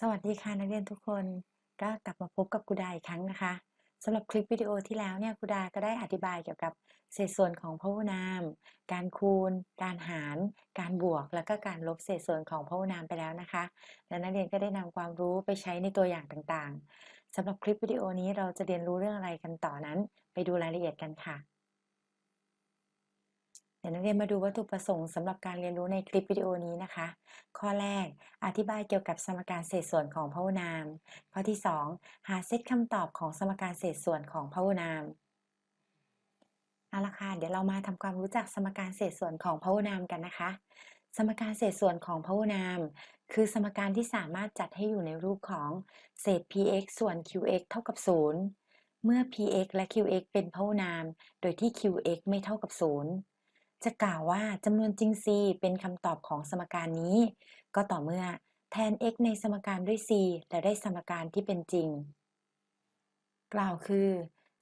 สวัสดีค่ะนักเรียนทุกคนก็กลับมาพบกับครูดาอีกครั้งนะคะสำหรับคลิปวิดีโอที่แล้วเนี่ยครูดาก็ได้อธิบายเกี่ยวกับเศษส่วนของพหุนาม การคูณ การหาร การบวก แล้วก็การลบเศษส่วนของพหุนามไปแล้วนะคะ และนักเรียนก็ได้นำความรู้ไปใช้ในตัวอย่างต่างๆสำหรับคลิปวิดีโอนี้เราจะเรียนรู้เรื่องอะไรกันต่อนั้น ไปดูรายละเอียดกันค่ะ ดี๋ยวนักเรียนมาดูวัตถุประสงค์สำหรับการเรียนรู้ในคลิปวิดีโอนี้นะคะ ข้อแรก อธิบายเกี่ยวกับสมการเศษส่วนของพหุนาม ข้อที่ 2 หาเซตคำตอบของสมการเศษส่วนของพหุนามเอาละค่ะเดี๋ยวเรามาทำความรู้จักสมการเศษส่วนของพหุนามกันนะคะ สมการเศษส่วนของพหุนาม คือสมการที่สามารถจัดให้อยู่ในรูปของเศษ px ส่วน qx เท่ากับ 0 เมื่อ px และ qx เป็นพหุนาม โดยที่ qx ไม่เท่ากับ 0 จะกล่าวว่าจำนวนจริง c เป็นคำตอบของสมการนี้ ก็ต่อเมื่อแทน x ในสมการด้วย c และได้สมการที่เป็นจริง กล่าวคือ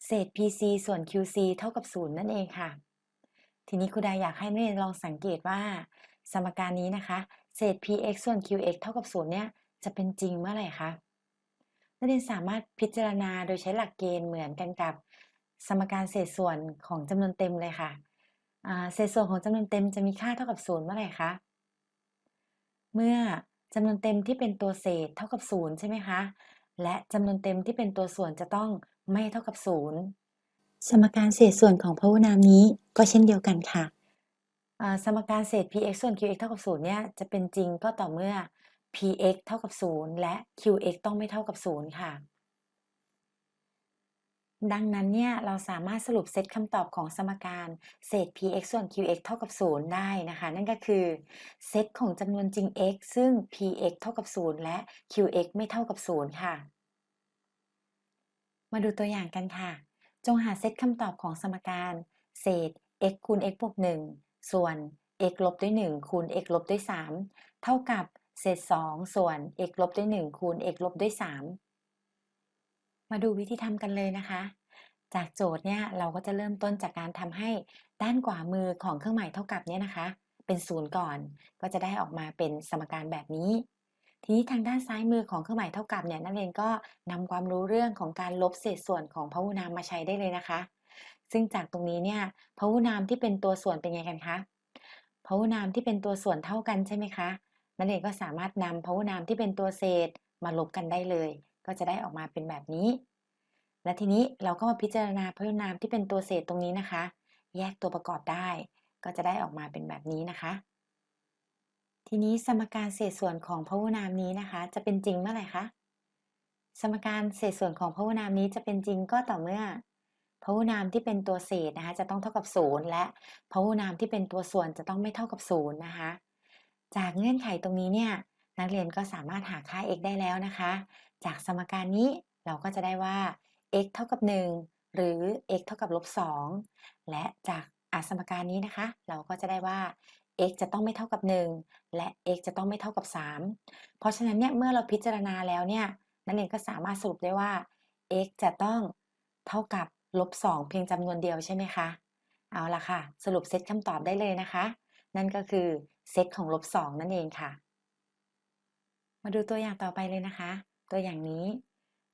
เศษ pc ส่วน qc เท่ากับ 0 นั่นเองค่ะ ทีนี้ครูดาอยากให้นักเรียนลองสังเกตว่า สมการนี้นะคะ เศษ px ส่วน qx เท่ากับ 0 เนี่ยจะเป็นจริงเมื่อไหร่คะนักเรียนสามารถพิจารณาโดยใช้หลักเกณฑ์เหมือนกันกับ สมการเศษส่วนของจำนวนเต็มเลยค่ะ เศษส่วนของจำนวนเต็มจะมีค่าเท่ากับ0เมื่อไหร่คะ เมื่อจำนวนเต็มที่เป็นตัวเศษเท่ากับ0ใช่ไหมคะ และจำนวนเต็มที่เป็นตัวส่วนจะต้องไม่เท่ากับ0สมการเศษส่วนของพหุนามนี้ก็เช่นเดียวกันค่ะอ่าสมการเศษ px ส่วน qx เท่ากับ0เนี่ยจะเป็นจริงก็ต่อเมื่อ px เท่ากับ0และ qx ต้องไม่เท่ากับ0ค่ะ ดังนั้นเนี่ยเราสามารถสรุปเซตคำตอบของสมการเศษ px ส่วน qx เท่ากับ 0 ได้นะคะ นั่นก็คือเซตของจำนวนจริง x ซึ่ง px เท่ากับ 0 และ qx ไม่เท่ากับ 0 ค่ะ มาดูตัวอย่างกันค่ะ จงหาเซตคำตอบของสมการเศษ x คูณ x บวก 1 ส่วน x ลบด้วย 1 คูณ x ลบด้วย 3 เท่ากับเศษ 2 ส่วน x ลบด้วย 1 คูณ x ลบด้วย 3 มาดูวิธีทำกันเลยนะคะ จากโจทย์เนี่ยเราก็จะเริ่มต้นจากการทำให้ด้านขวามือของเครื่องหมายเท่ากับเนี่ยนะคะ เป็นศูนย์ก่อน ก็จะได้ออกมาเป็นสมการแบบนี้ ทีนี้ทางด้านซ้ายมือของเครื่องหมายเท่ากับเนี่ยนักเรียนก็นำความรู้เรื่องของการลบเศษส่วนของพหุนามมาใช้ได้เลยนะคะ ซึ่งจากตรงนี้เนี่ยพหุนามที่เป็นตัวส่วนเป็นไงกันคะพหุนามที่เป็นตัวส่วนเท่ากันใช่ไหมคะนักเรียนก็สามารถนำพหุนามที่เป็นตัวเศษมาลบกันได้เลย ก็จะได้ออกมาเป็นแบบนี้ และทีนี้เราก็มาพิจารณาพหุนามที่เป็นตัวเศษตรงนี้นะคะ แยกตัวประกอบได้ ก็จะได้ออกมาเป็นแบบนี้นะคะ ทีนี้สมการเศษส่วนของพหุนามนี้นะคะ จะเป็นจริงเมื่อไหร่คะสมการเศษส่วนของพหุนามนี้จะเป็นจริงก็ต่อเมื่อพหุนามที่เป็นตัวเศษนะคะจะต้องเท่ากับ0และพหุนามที่เป็นตัวส่วนจะต้องไม่เท่ากับ0นะคะ จากเงื่อนไขตรงนี้เนี่ยนักเรียนก็สามารถหาค่า x ได้แล้วนะคะ จากสมการนี้เราก็จะได้ว่า x เท่ากับ 1 หรือ x เท่ากับลบ2และจากอาสมการนี้นะคะ เราก็จะได้ว่า x จะต้องไม่เท่ากับ 1 และ x จะต้องไม่เท่ากับ 3 เพราะฉะนั้นเนี่ยเมื่อเราพิจารณาแล้วเนี่ยนักเรียนก็สามารถสรุปได้ว่า x จะต้องเท่ากับลบ2เพียงจำนวนเดียวใช่ไหมคะ เอาละค่ะ สรุปเซตคำตอบได้เลยนะคะ นั่นก็คือเซตของลบ2นั่นเองค่ะ มาดูตัวอย่างต่อไปเลยนะคะ ตัวอย่างนี้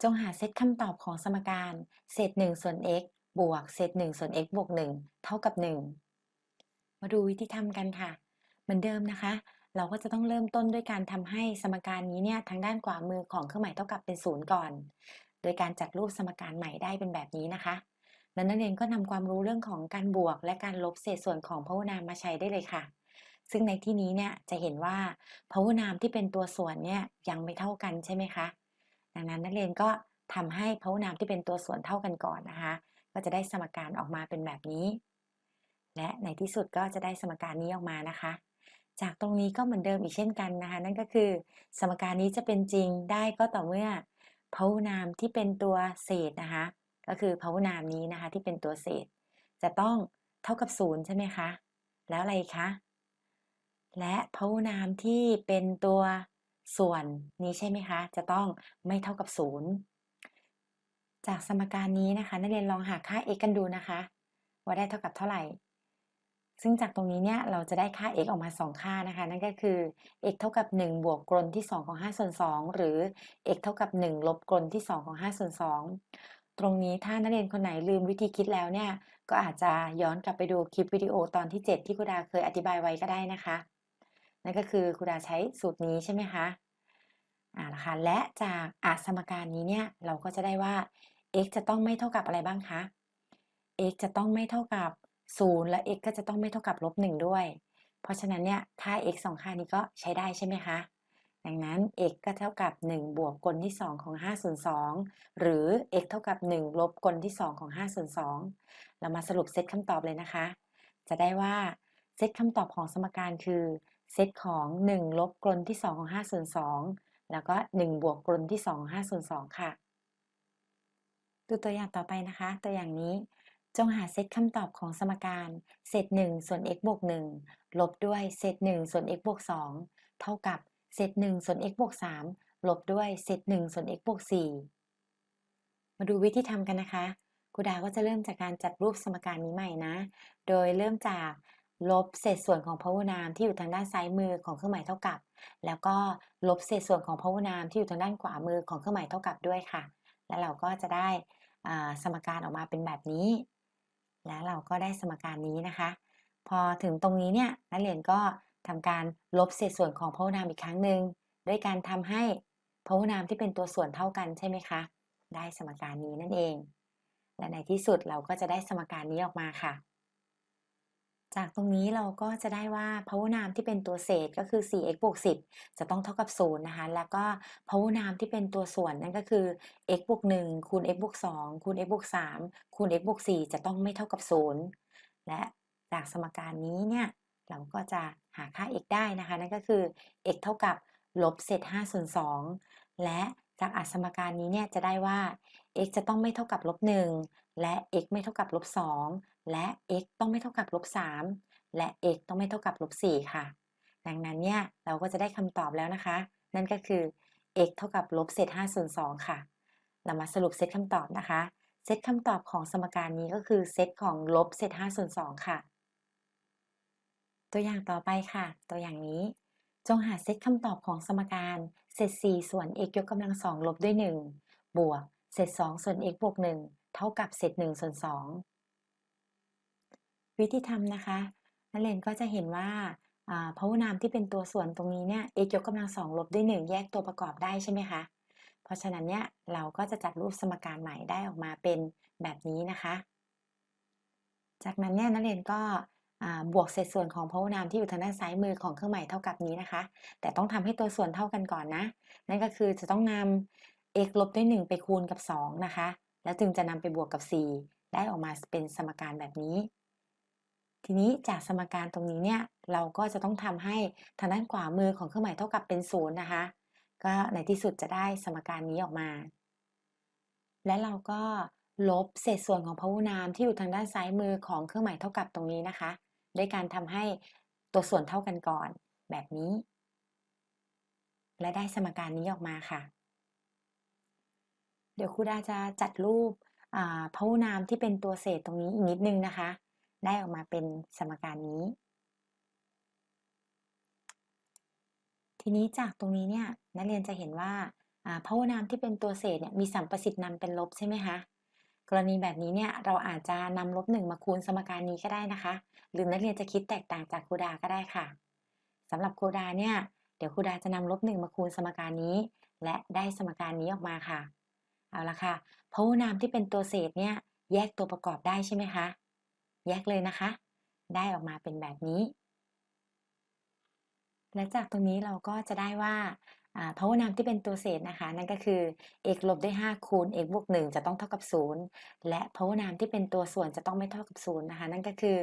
จงหาเซตคำตอบของสมการเศษ1ส่วน x บวกเศษ1ส่วน x บวก 1 เท่ากับ 1 มาดูวิธีทำกันค่ะ เหมือนเดิมนะคะ เราก็จะต้องเริ่มต้นด้วยการทำให้สมการนี้เนี่ยทางด้านขวามือของเครื่องหมายเท่ากับเป็นศูนย์ก่อน โดยการจัดรูปสมการใหม่ได้เป็นแบบนี้นะคะแล้วนักเรียนก็นำความรู้เรื่องของการบวก และการลบเศษส่วนของพหุนามมาใช้ได้เลยค่ะ ซึ่งในที่นี้เนี่ยจะเห็นว่าพหุนามที่เป็นตัวส่วนเนี่ยยังไม่เท่ากันใช่ไหมคะ ดังนั้นนักเรียนก็ทำให้พหุนามที่เป็นตัวส่วนเท่ากันก่อนนะคะ ก็จะได้สมการออกมาเป็นแบบนี้ และในที่สุดก็จะได้สมการนี้ออกมานะคะ จากตรงนี้ก็เหมือนเดิมอีกเช่นกันนะคะ นั่นก็คือ สมการนี้จะเป็นจริงได้ก็ต่อเมื่อพหุนามที่เป็นตัวเศษนะคะ ก็คือพหุนามนี้นะคะที่เป็นตัวเศษ จะต้องเท่ากับ0ใช่ไหมคะ แล้วอะไรคะ และพหุนามที่เป็นตัว ส่วนนี้ใช่ไหมคะ จะต้องไม่เท่ากับ 0 จากสมการนี้นะคะ นักเรียนลองหาค่า x กันดูนะคะ ว่าได้เท่ากับเท่าไหร่ ซึ่งจากตรงนี้เนี่ยเราจะได้ค่า x ออกมา 2 ค่านะคะ นั่นก็คือ x เท่ากับ 1 บวกกลนที่ 2 ของ5ส่วน2หรือ x เท่ากับ 1 ลบกลนที่ 2 ของ5ส่วน2ตรงนี้ถ้านักเรียนคนไหนลืมวิธีคิดแล้วเนี่ยก็อาจจะย้อนกลับไปดูคลิปวิดีโอตอนที่ 7 ที่ครูดาเคยอธิบายไว้ก็ได้นะคะ นั่นก็คือครูดาใช้สูตรนี้ใช่ไหมคะอ่าละค่ะและจากอาสมการนี้เนี่ยเราก็จะได้ว่า x จะต้องไม่เท่ากับอะไรบ้างคะ x จะต้องไม่เท่ากับ 0 และ x ก็จะต้องไม่เท่ากับลบ1ด้วย เพราะฉะนั้นเนี่ยค่า x สองค่านี้ก็ใช้ได้ใช่ไหมคะ ดังนั้น x ก็เท่ากับ 1 บวกกลที่ 2 ของ5ส่วน2หรือ x เท่ากับ 1 ลบกลที่ 2 ของ5ส่วน2เรามาสรุปเซตคำตอบเลยนะคะ จะได้ว่าเซตคำตอบของสมการคือ เซตของ 1 ลบกลนที่ 2 ของ 5 ส่วน 2 แล้วก็ 1 บวกกลนที่ 2 ของ 5 ส่วน 2 ค่ะ ดูตัวอย่างต่อไปนะคะ ตัวอย่างนี้จงหาเซตคำตอบของสมการเศษ1ส่วน x บวก1ลบด้วยเศษ1ส่วน x บวก2เท่ากับเศษ1ส่วน x บวก3ลบด้วยเศษ1ส่วน x บวก4มาดูวิธีทำกันนะคะครูดาก็จะเริ่มจากการจัดรูปสมการนี้ใหม่นะ โดยเริ่มจาก ลบเศษส่วนของพหุนามที่อยู่ทางด้านซ้ายมือของเครื่องหมายเท่ากับ แล้วก็ลบเศษส่วนของพหุนามที่อยู่ทางด้านขวามือของเครื่องหมายเท่ากับด้วยค่ะ แล้วเราก็จะได้สมการออกมาเป็นแบบนี้ แล้วเราก็ได้สมการนี้นะคะ พอถึงตรงนี้เนี่ยนักเรียนก็ทำการลบเศษส่วนของพหุนามอีกครั้งหนึ่งด้วยการทำให้พหุนามที่เป็นตัวส่วนเท่ากันใช่ไหมคะ ได้สมการนี้นั่นเอง และในที่สุดเราก็จะได้สมการนี้ออกมาค่ะ จากตรงนี้เราก็จะได้ว่าพหุนามที่เป็นตัวเศษก็คือ 4x บวก 10 จะต้องเท่ากับ 0 นะคะ แล้วก็พหุนามที่เป็นตัวส่วนนั่นก็คือ x บวก 1 คูณ x บวก 2 คูณ x บวก 3 คูณ x บวก 4 จะต้องไม่เท่ากับ 0 และจากสมการนี้เนี่ยเราก็จะหาค่า x ได้นะคะ นั่นก็คือ x เท่ากับลบเศษ5ส่วน2และจากอัสมการนี้เนี่ยจะได้ว่า x จะต้องไม่เท่ากับลบ1และ x ไม่เท่ากับลบ2 และ x ต้องไม่เท่ากับลบ3และ x ต้องไม่เท่ากับลบ4ค่ะ ดังนั้นเนี่ยเราก็จะได้คำตอบแล้วนะคะ นั่นก็คือ x เท่ากับลบเศษ5ส่วน2ค่ะ เรามาสรุปเซตคำตอบนะคะ เซตคำตอบของสมการนี้ก็คือเซตของลบเศษ5ส่วน2ค่ะ ตัวอย่างต่อไปค่ะ ตัวอย่างนี้ จงหาเซตคำตอบของสมการเศษ4ส่วน x ยกกำลัง2ลบด้วย 1 บวกเศษ2ส่วน x บวก1เท่ากับเศษ1ส่วน2 วิธีทำนะคะ นักเรียนก็จะเห็นว่าพหุนามที่เป็นตัวส่วนตรงนี้เนี่ย x ยกกำลัง2ลบด้วย 1 แยกตัวประกอบได้ใช่ไหมคะ เพราะฉะนั้นเนี่ยเราก็จะจัดรูปสมการใหม่ได้ออกมาเป็นแบบนี้นะคะ จากนั้นเนี่ยนักเรียนก็บวกเศษส่วนของพหุนามที่อยู่ทางด้านซ้ายมือของเครื่องหมายเท่ากับนี้นะคะ แต่ต้องทำให้ตัวส่วนเท่ากันก่อนนะ นั่นก็คือจะต้องนำ x ลบด้วย 1 ไปคูณกับ 2 นะคะ แล้วจึงจะนำไปบวกกับ 4 ได้ออกมาเป็นสมการแบบนี้ ทีนี้จากสมการตรงนี้เนี่ยเราก็จะต้องทำให้ทางด้านขวามือของเครื่องหมายเท่ากับเป็น0นะคะ ก็ในที่สุดจะได้สมการนี้ออกมา และเราก็ลบเศษส่วนของพหุนามที่อยู่ทางด้านซ้ายมือของเครื่องหมายเท่ากับตรงนี้นะคะด้วยการทำให้ตัวส่วนเท่ากันก่อน แบบนี้ และได้สมการนี้ออกมาค่ะ เดี๋ยวครูดาจะจัดรูปพหุนามที่เป็นตัวเศษตรงนี้อีกนิดนึงนะคะ ได้ออกมาเป็นสมการนี้ ทีนี้จากตรงนี้เนี่ยนักเรียนจะเห็นว่าพหุนามที่เป็นตัวเศษเนี่ยมีสัมประสิทธิ์นำเป็นลบใช่ไหมคะกรณีแบบนี้เนี่ยเราอาจจะนำลบหนึ่งมาคูณสมการนี้ก็ได้นะคะ หรือนักเรียนจะคิดแตกต่างจากครูดาก็ได้ค่ะสำหรับครูดาเนี่ยเดี๋ยวครูดาจะนำลบหนึ่งมาคูณสมการนี้ และได้สมการนี้ออกมาค่ะ เอาละค่ะพหุนามที่เป็นตัวเศษเนี่ยแยกตัวประกอบได้ใช่ไหมคะ แยกเลยนะคะ ได้ออกมาเป็นแบบนี้ และจากตรงนี้เราก็จะได้ว่าพหุนามที่เป็นตัวเศษนะคะ นั่นก็คือ x ลบด้วย5คูณ x บวก1จะต้องเท่ากับ 0 และพหุนามที่เป็นตัวส่วนจะต้องไม่เท่ากับ0นะคะ นั่นก็คือ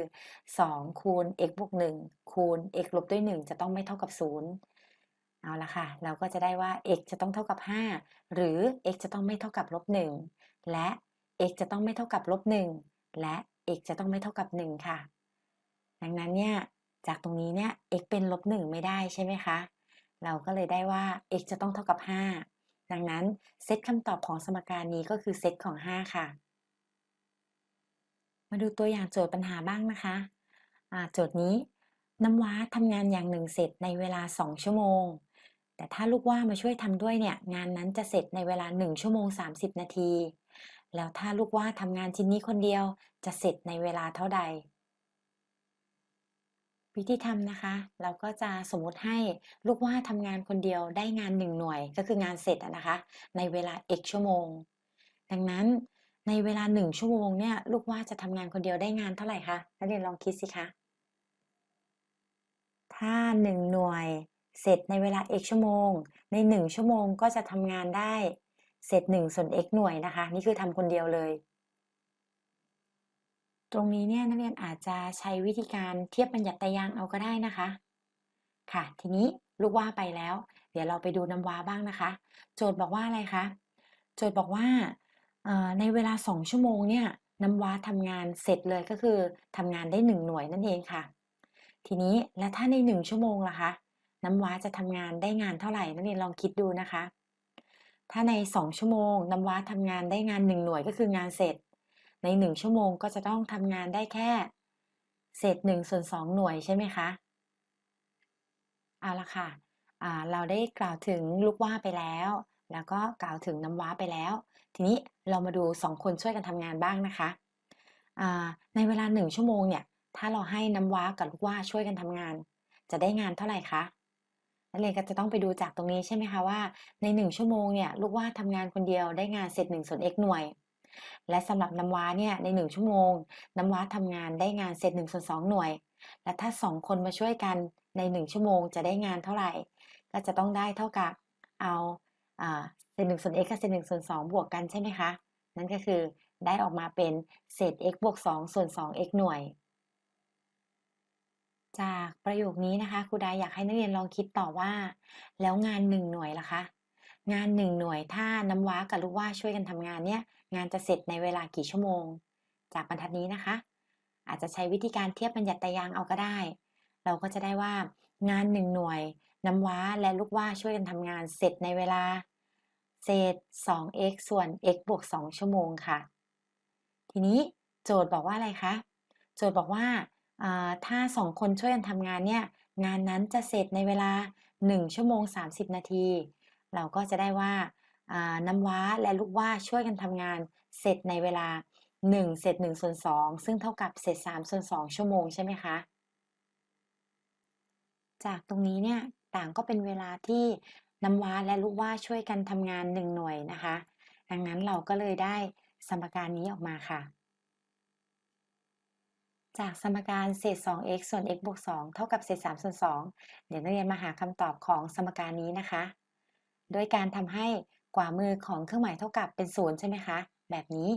2คูณ x บวก1คูณ x ลบด้วย 1 จะต้องไม่เท่ากับ 0 เอาละค่ะ เราก็จะได้ว่า x จะต้องเท่ากับ 5 หรือ x จะต้องไม่เท่ากับลบ1และ x จะต้องไม่เท่ากับลบ1และ x จะต้องไม่เท่ากับ 1 ค่ะ ดังนั้นเนี่ยจากตรงนี้เนี่ย x เป็นลบ1ไม่ได้ใช่ไหมคะ เราก็เลยได้ว่า x จะต้องเท่ากับ 5 ดังนั้นเซตคำตอบของสมการนี้ก็คือเซตของ 5 ค่ะ มาดูตัวอย่างโจทย์ปัญหาบ้างนะคะโจทย์นี้น้ำว้าทำงานอย่างหนึ่งเสร็จในเวลา 2 ชั่วโมง แต่ถ้าลูกว่ามาช่วยทำด้วยเนี่ยงานนั้นจะเสร็จในเวลา 1 ชั่วโมง 30 นาที แล้วถ้าลูกว่าทำงานชิ้นนี้คนเดียวจะเสร็จในเวลาเท่าใด วิธีทำนะคะ เราก็จะสมมติให้ลูกว่าทำงานคนเดียวได้งาน1หน่วยก็คืองานเสร็จนะคะ ในเวลา x ชั่วโมง ดังนั้นในเวลา1ชั่วโมงเนี่ยลูกว่าจะทำงานคนเดียวได้งานเท่าไหร่คะนักเรียนลองคิดสิคะถ้า1หน่วยเสร็จในเวลา x ชั่วโมง ใน 1 ชั่วโมงก็จะทำงานได้ เสร็จ1ส่วน x หน่วยนะคะ นี่คือทำคนเดียวเลย ตรงนี้เนี่ยนักเรียนอาจจะใช้วิธีการเทียบบัญญัติตารางเอาก็ได้นะคะ ค่ะ ทีนี้ลูกว่าไปแล้ว เดี๋ยวเราไปดูน้ำว้าบ้างนะคะ โจทย์บอกว่าอะไรคะ โจทย์บอกว่าในเวลา 2 ชั่วโมงเนี่ยน้ำว้าทำงานเสร็จเลยก็คือทำงานได้ 1 หน่วยนั่นเองค่ะ ทีนี้แล้วถ้าใน 1 ชั่วโมงล่ะคะ น้ำว้าจะทำงานได้งานเท่าไหร่นักเรียนลองคิดดูนะคะ ถ้าใน 2 ชั่วโมงน้ำว้าทำงานได้งาน 1 หน่วยก็คืองานเสร็จ ใน 1 ชั่วโมงก็จะต้องทำงานได้แค่ เศษ1ส่วน2หน่วยใช่ไหมคะ เอาละค่ะเราได้กล่าวถึงลูกว่าไปแล้ว แล้วก็กล่าวถึงน้ำว้าไปแล้ว ทีนี้เรามาดู 2 คนช่วยกันทำงานบ้างนะคะในเวลา 1 ชั่วโมงเนี่ย ถ้าเราให้น้ำว้ากับลูกว่าช่วยกันทำงาน จะได้งานเท่าไหร่คะ นักเรียนก็จะต้องไปดูจากตรงนี้ใช่ไหมคะว่าใน1ชั่วโมงเนี่ยลูกว่าทำงานคนเดียวได้งานเสร็จ1ส่วน x หน่วย และสำหรับน้ำว้าเนี่ยใน1ชั่วโมง น้ำว้าทำงานได้งานเสร็จ1ส่วน2หน่วย และถ้า2คนมาช่วยกันใน1ชั่วโมงจะได้งานเท่าไหร่ ก็จะต้องได้เท่ากับเอาอ่าเศษ1ส่วน x กับเศษ1ส่วน2บวกกันใช่ไหมคะ นั่นก็คือได้ออกมาเป็นเศษ x บวก2ส่วน 2x หน่วย จากประโยคนี้นะคะครูดาอยากให้นักเรียนลองคิดต่อว่า แล้วงาน1หน่วยล่ะคะ งาน1หน่วยถ้าน้ำว้ากับลูกว่าช่วยกันทำงานเนี่ยงานจะเสร็จในเวลากี่ชั่วโมง จากบรรทัดนี้นะคะ อาจจะใช้วิธีการเทียบบัญญัติตารางเอาก็ได้ เราก็จะได้ว่า งาน1หน่วย น้ำว้าและลูกว่าช่วยกันทำงานเสร็จในเวลา เศษ 2x ส่วน x บวก 2 ชั่วโมงค่ะ ทีนี้โจทย์บอกว่าอะไรคะโจทย์บอกว่า อ่าถ้า2คนช่วยกันทำงานเนี่ย งานนั้นจะเสร็จในเวลา 1 ชั่วโมง 30 นาที เราก็จะได้ว่าอ่าน้ำว้าและลูกว่าช่วยกันทำงานเสร็จในเวลา 1เศษ1ส่วน2ซึ่งเท่ากับเศษ3ส่วน2ชั่วโมงใช่ไหมคะ จากตรงนี้เนี่ยต่างก็เป็นเวลาที่น้ำว้าและลูกว่าช่วยกันทำงาน1หน่วยนะคะ ดังนั้นเราก็เลยได้สมการนี้ออกมาค่ะ จากสมการเศษ 2x ส่วน x บวก 2 เท่ากับเศษ 3 ส่วน 2 เดี๋ยวนักเรียนมาหาคำตอบของสมการนี้นะคะ โดยการทำให้กว่ามือของเครื่องหมายเท่ากับเป็นศูนย์ใช่ไหมคะ แบบนี้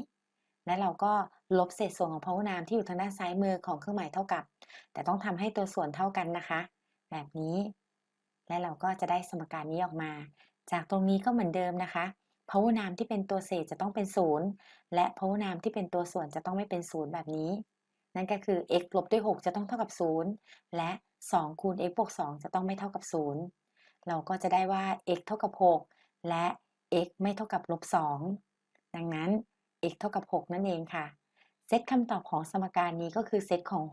และเราก็ลบเศษส่วนของพหุนามที่อยู่ทางด้านซ้ายมือของเครื่องหมายเท่ากับ แต่ต้องทำให้ตัวส่วนเท่ากันนะคะ แบบนี้ และเราก็จะได้สมการนี้ออกมา จากตรงนี้ก็เหมือนเดิมนะคะพหุนามที่เป็นตัวเศษจะต้องเป็นศูนย์และพหุนามที่เป็นตัวส่วนจะต้องไม่เป็นศูนย์แบบนี้ นั่นก็คือ x ลบด้วย 6 จะต้องเท่ากับ 0 และ 2 คูณ x บวก 2 จะต้องไม่เท่ากับ 0 เราก็จะได้ว่า x เท่ากับ 6 และ x ไม่เท่ากับลบ 2 ดังนั้น x เท่ากับ 6 นั่นเองค่ะ เซตคำตอบของสมการนี้ก็คือเซตของ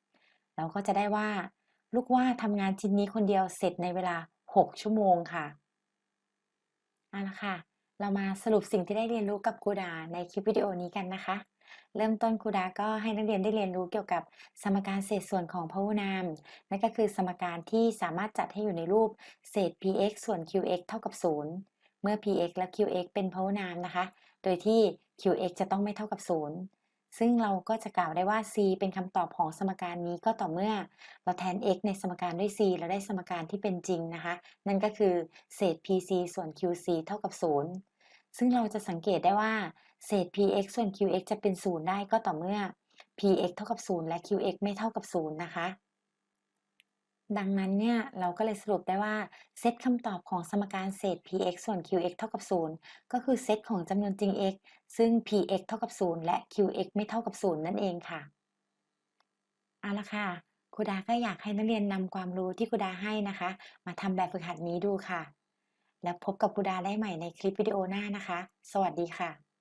6 เราก็จะได้ว่า ลูกว่าทำงานชิ้นนี้คนเดียวเสร็จในเวลา 6 ชั่วโมงค่ะเอาละค่ะ เรามาสรุปสิ่งที่ได้เรียนรู้กับครูดาในคลิปวิดีโอนี้กันนะคะ เริ่มต้นครูดาก็ให้นักเรียนได้เรียนรู้เกี่ยวกับสมการเศษส่วนของพหุนาม นั่นก็คือสมการที่สามารถจัดให้อยู่ในรูปเศษ px ส่วน qx เท่ากับ 0 เมื่อ px และ qx เป็นพหุนามนะคะ โดยที่ qx จะต้องไม่เท่ากับ 0 ซึ่งเราก็จะกล่าวได้ว่า c เป็นคำตอบของสมการนี้ก็ต่อเมื่อ เราแทน x ในสมการด้วย c แล้วได้สมการที่เป็นจริงนะคะ นั่นก็คือเศษ pc ส่วน qc เท่ากับ 0 ซึ่งเราจะสังเกตได้ว่า เศษ px ส่วน qx จะเป็น0ได้ก็ต่อเมื่อ px เท่ากับ0และ qx ไม่เท่ากับ0นะคะ ดังนั้นเนี่ยเราก็เลยสรุปได้ว่าเซตคำตอบของสมการเศษ px ส่วน qx เท่ากับ0ก็คือเซตของจำนวนจริง x ซึ่ง px เท่ากับ0และ qx ไม่เท่ากับ0นั่นเองค่ะเอาละค่ะครูดาก็อยากให้นักเรียนนำความรู้ที่ครูดาให้นะคะ มาทำแบบฝึกหัดนี้ดูค่ะ แล้วพบกับครูดาได้ใหม่ในคลิปวิดีโอหน้านะคะ สวัสดีค่ะ